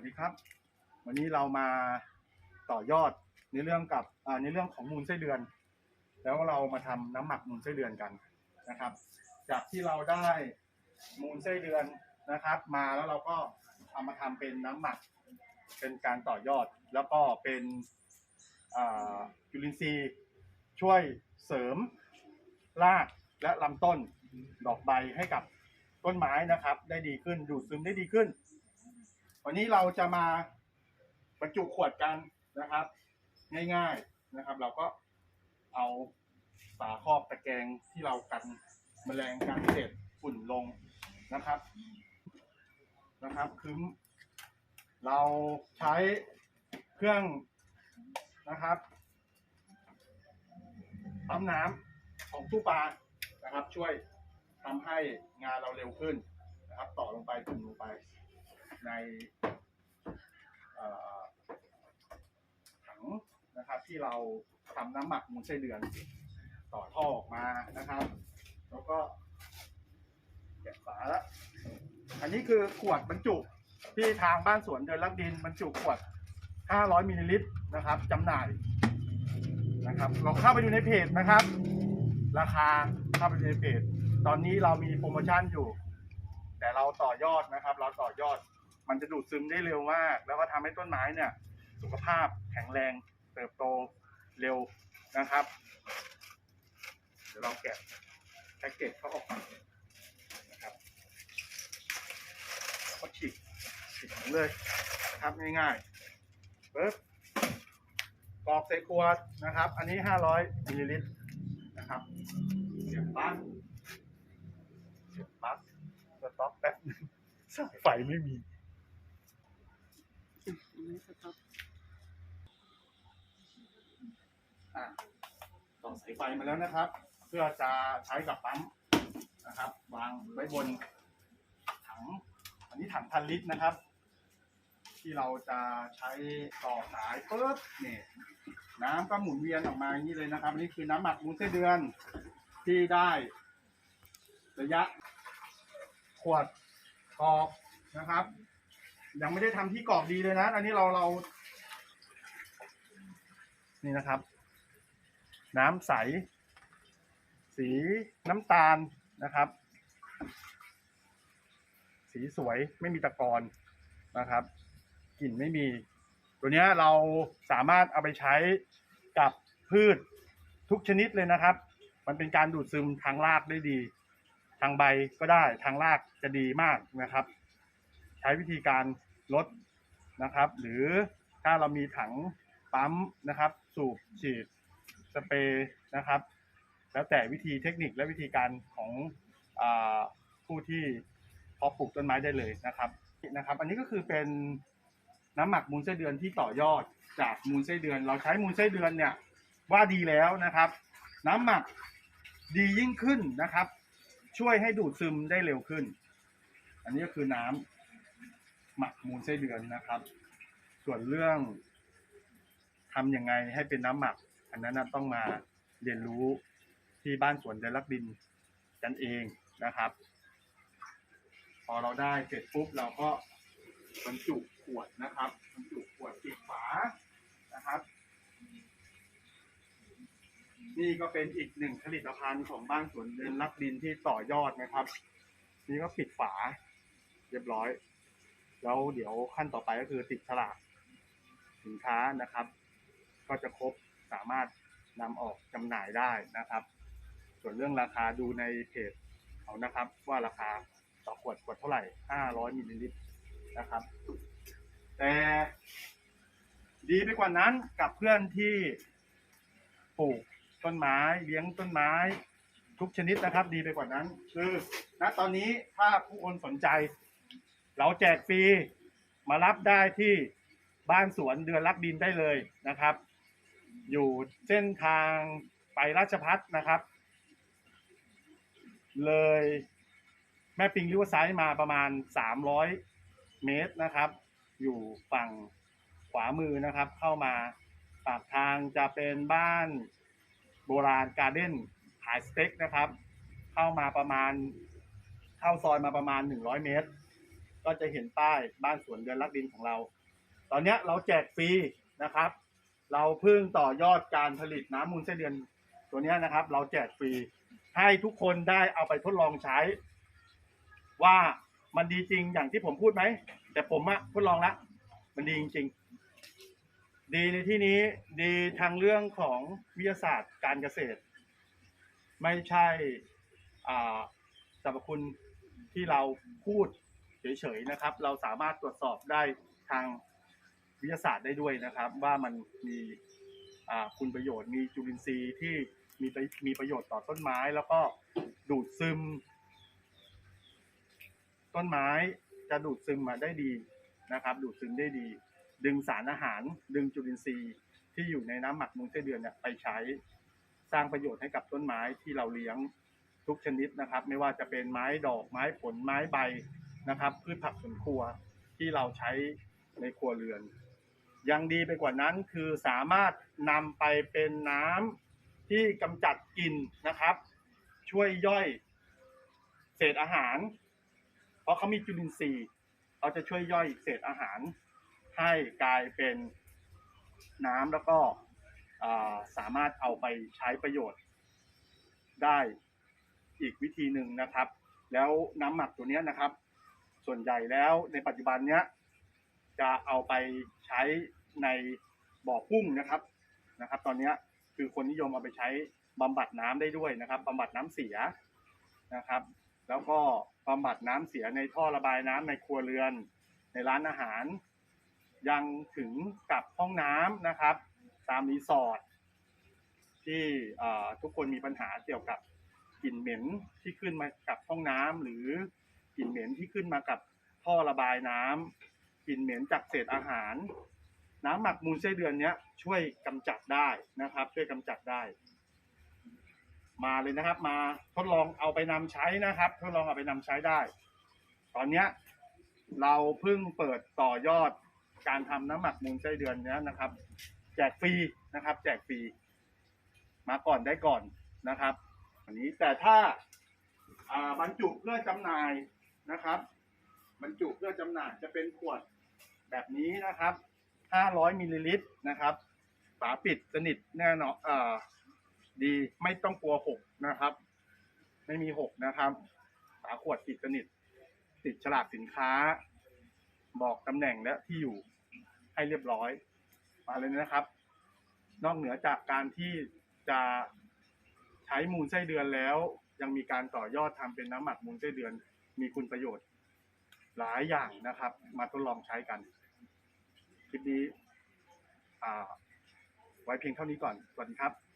วัสดีครับ วันนี้เรามาต่อยอดในเรื่องกับในเรื่องของมูลไส้เดือน แล้วเรามาทำน้ำหมักมูลไส้เดือนกันนะครับ จากที่เราได้มูลไส้เดือนนะครับ มาแล้วเราก็เอามาทำเป็นน้ำหมัก เป็นการต่อยอดแล้วก็เป็นจุลินทรีย์ช่วยเสริมรากและลำต้นดอกใบให้กับต้นไม้นะครับ ได้ดีขึ้นดูดซึมได้ดีขึ้น วันนี้เราจะมาบรรจุขวดกันนะครับ ง่ายๆนะครับ เราก็เอาฝาครอบตะแกรงที่เรากันแมลงกันเศษฝุ่นลงนะครับนะครับคือเราใช้เครื่องนะครับปั๊มน้ำของตู้ปลานะครับ ช่วยทำให้งานเราเร็วขึ้นนะครับ ต่อลงไปจุ่มลงไป ในถังนะครับที่เราทำน้ำหมักมูลไส้เดือน ต่อท่อออกมานะครับ แล้วก็เก็บฝาแล้วอันนี้คือขวดบรรจุที่ทางบ้านสวนเดินลักดินบรรจุขวด 500มิลลิลิตรนะครับจำหน่ายนะครับลองเข้าไปดูในเพจนะครับ ราคาเข้าไปดูในเพจ ตอนนี้เรามีโปรโมชั่นอยู่ แต่เราต่อยอดนะครับ เราต่อยอด มันจะดูดซึมได้เร็วมาก แล้วก็ทำให้ต้นไม้เนี่ย สุขภาพแข็งแรงเติบโตเร็วนะครับ เดี๋ยวเราแกะแพ็กเกจเขาออกมานะครับก็ฉีกฉีกเลยนะครับง่ายๆปึ๊บกรอกใส่ขวดนะครับ อันนี้ 500มิลลิลิตรนะครับเสียบปลั๊กเสียบปลั๊กสต็อกแป๊บนึงสายไฟไม่มี อะต่อสายไฟมาแล้วนะครับ เพื่อจะใช้กับปั๊มนะครับ วางไว้บนถัง อันนี้ถังพันลิตรนะครับ ที่เราจะใช้ต่อสายปุ๊บเนี่น้ำก็หมุนเวียนออกมาอย่างนี้เลยนะครับอันนี้คือน้ำหมักมูลไส้เดือนที่ได้ระยะขวดกอกนะครับ ยังไม่ได้ทำที่กรอกดีเลยนะ อันนี้เราเรา นี่นะครับ น้ำใส สีน้ำตาลนะครับ สีสวยไม่มีตะกอนนะครับกลิ่นไม่มี ตัวนี้เราสามารถเอาไปใช้กับพืชทุกชนิดเลยนะครับ มันเป็นการดูดซึมทางรากได้ดี ทางใบก็ได้ทางรากจะดีมากนะครับ ใช้วิธีการลดนะครับ หรือถ้าเรามีถังปั๊มนะครับ สูบฉีดสเปรย์นะครับ แล้วแต่วิธีเทคนิคและวิธีการของอผู้ที่เพาะปลูกต้นไม้ได้เลยนะครับนะครับ อันนี้ก็คือเป็นน้ำหมักมูลไส้เดือนที่ต่อยอดจากมูลไส้เดือน เราใช้มูลไส้เดือนเนี่ยว่าดีแล้วนะครับ น้ำหมักดียิ่งขึ้นนะครับ ช่วยให้ดูดซึมได้เร็วขึ้น อันนี้ก็คือน้ำ หมักมูลไส้เดือนนะครับ ส่วนเรื่องทำยังไงให้เป็นน้ำหมัก อันนั้นนะต้องมาเรียนรู้ที่บ้านสวนเดลักดินกันเองนะครับ พอเราได้เสร็จปุ๊บเราก็บรรจุขวดนะครับบรรจุขวดปิดฝานะครับ นี่ก็เป็นอีกหนึ่งผลิตภัณฑ์ของบ้านสวนเดลักดินที่ต่อยอดนะครับ นี่ก็ปิดฝาเรียบร้อย แล้วเดี๋ยวขั้นต่อไปก็คือติดฉลากสินค้านะครับ ก็จะครบสามารถนำออกจำหน่ายได้นะครับ ส่วนเรื่องราคาดูในเพจเขานะครับ ว่าราคาต่อขวดขวดเท่าไหร่ 500มิลลิลิตรนะครับ แต่ดีไปกว่านั้นกับเพื่อนที่ปลูกต้นไม้เลี้ยงต้นไม้ ทุกชนิดนะครับ ดีไปกว่านั้น คือณตอนนี้ถ้าผู้คนสนใจ เราแจกฟรีมารับได้ที่บ้านสวนเดือนรักดินได้เลยนะครับ อยู่เส้นทางไปราชพัฒนะครับ เลยแม่ปิงริวไซด์มาประมาณ 300 เมตรนะครับ อยู่ฝั่งขวามือนะครับ เข้ามาปากทางจะเป็นบ้านโบราณการ์เด้นขายสเต็กนะครับ เข้ามาประมาณ เข้าซอยมาประมาณ 100 เมตร ก็จะเห็นป้ายบ้านสวนเดือนรักดินของเรา ตอนนี้เราแจกฟรีนะครับ เราเพิ่งต่อยอดการผลิตน้ำมูลไส้เดือนตัวนี้นะครับ เราแจกฟรีให้ทุกคนได้เอาไปทดลองใช้ ว่ามันดีจริงอย่างที่ผมพูดไหม แต่ผมอะทดลองละมันดีจริงๆ ดีในที่นี้ดีทางเรื่องของวิทยาศาสตร์การเกษตร ไม่ใช่สรรพคุณที่เราพูด เฉยๆนะครับ เราสามารถตรวจสอบได้ทางวิทยาศาสตร์ได้ด้วยนะครับ ว่ามันมีคุณประโยชน์มีจุลินทรีย์ที่มีประมีประโยชน์ต่อต้นไม้แล้วก็ดูดซึม ต้นไม้จะดูดซึมมาได้ดีนะครับ ดูดซึมได้ดี ดึงสารอาหาร ดึงจุลินทรีย์ที่อยู่ในน้ำหมักมูลไส้เดือนเนี่ยไปใช้สร้างประโยชน์ให้กับต้นไม้ที่เราเลี้ยงทุกชนิดนะครับ ไม่ว่าจะเป็นไม้ดอกไม้ผลไม้ใบ นะครับ พืชผักสวนครัวที่เราใช้ในครัวเรือน ยังดีไปกว่านั้นคือสามารถนำไปเป็นน้ำที่กำจัดกลิ่นนะครับ ช่วยย่อยเศษอาหาร เพราะเขามีจุลินทรีย์เขาจะช่วยย่อยเศษอาหาร ให้กลายเป็นน้ำแล้วก็สามารถเอาไปใช้ประโยชน์ได้อีกวิธีหนึ่งนะครับ แล้วน้ำหมักตัวนี้นะครับ ส่วนใหญ่แล้วในปัจจุบันเนี้ยจะเอาไปใช้ในบ่อกุ้งนะครับนะครับ ตอนนี้คือคนนิยมเอาไปใช้บำบัดน้ำได้ด้วยนะครับบำบัดน้ำเสียนะครับ แล้วก็บำบัดน้ำเสียในท่อระบายน้ำในครัวเรือน ในร้านอาหาร ยังถึงกับห้องน้ำนะครับ ตามรีสอร์ทที่ทุกคนมีปัญหาเกี่ยวกับกลิ่นเหม็นที่ขึ้นมากับห้องน้ำหรือ กลิ่นเหม็นที่ขึ้นมากับท่อระบายน้ำกลิ่นเหม็นจากเศษอาหาร น้ำหมักมูลไส้เดือนเนี้ยช่วยกำจัดได้นะครับ ช่วยกำจัดได้ มาเลยนะครับ มาทดลองเอาไปนำใช้นะครับทดลองเอาไปนำใช้ได้ ตอนเนี้ยเราเพิ่งเปิดต่อยอดการทำน้ำหมักมูลไส้เดือนเนี้ยนะครับ แจกฟรีนะครับ แจกฟรีมาก่อนได้ก่อนนะครับ อันนี้แต่ถ้าอ่าบรรจุเพื่อจำหน่าย นะครับ บรรจุเพื่อจำหน่ายจะเป็นขวดแบบนี้นะครับ 500มิลลิลิตรนะครับ ฝาปิดสนิทแน่นอนอ่าดีไม่ต้องกลัวหกนะครับ ไม่มีหกนะครับ ฝาขวดปิดสนิท ติดฉลากสินค้า บอกตำแหน่งและที่อยู่ให้เรียบร้อย มาเลยนะครับ นอกเหนือจากการที่จะใช้มูลไส้เดือนแล้ว ยังมีการต่อยอดทำเป็นน้ำหมักมูลไส้เดือน มีคุณประโยชน์ หลายอย่างนะครับ มาทดลองใช้กัน คลิปนี้ไว้เพียงเท่านี้ก่อน สวัสดีครับ